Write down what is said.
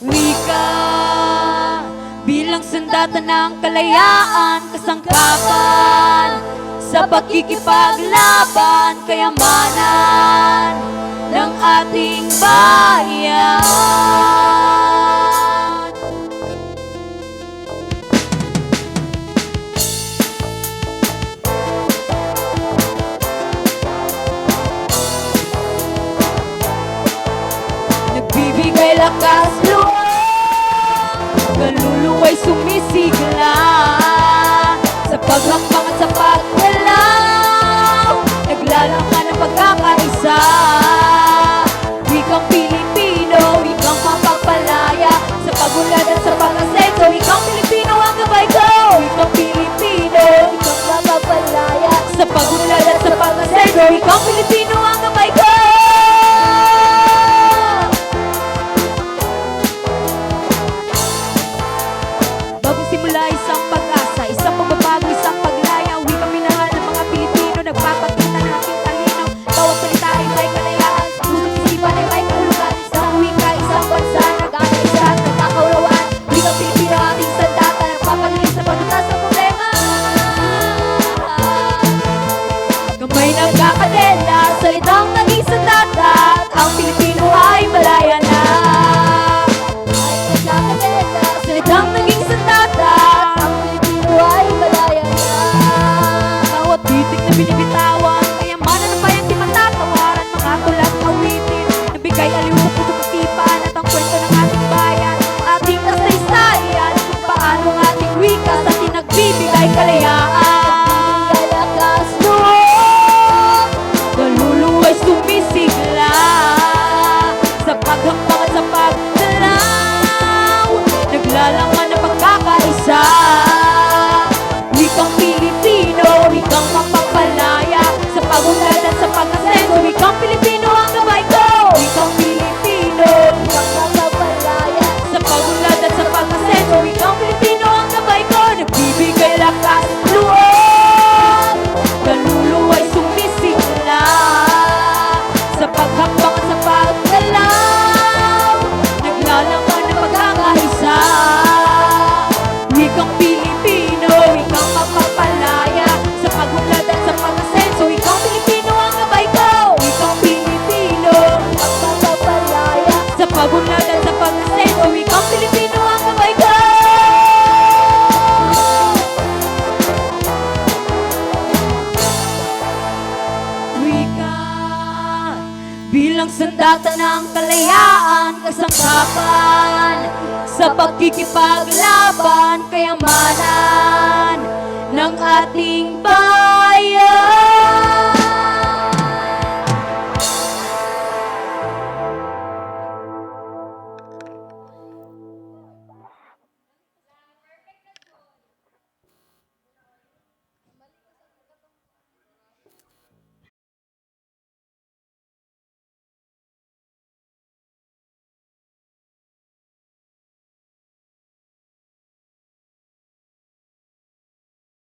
Wika bilang sandata ng kalayaan, kasangkapan sa pagkikipaglaban, kayamanan ng ating bayan. Nagbibigay lakas iyong way sumisigla Sa paglakbang at sa pag Kakadena, salitang naging sandata At ang Pilipino ay malaya na. Kakadena, salitang naging sandata At ang Pilipino ay malaya na. Bawat titik na binibitawan bilang sandata ng kalayaan Kasangkapan sa pagkikipaglaban Kayamanan ng ating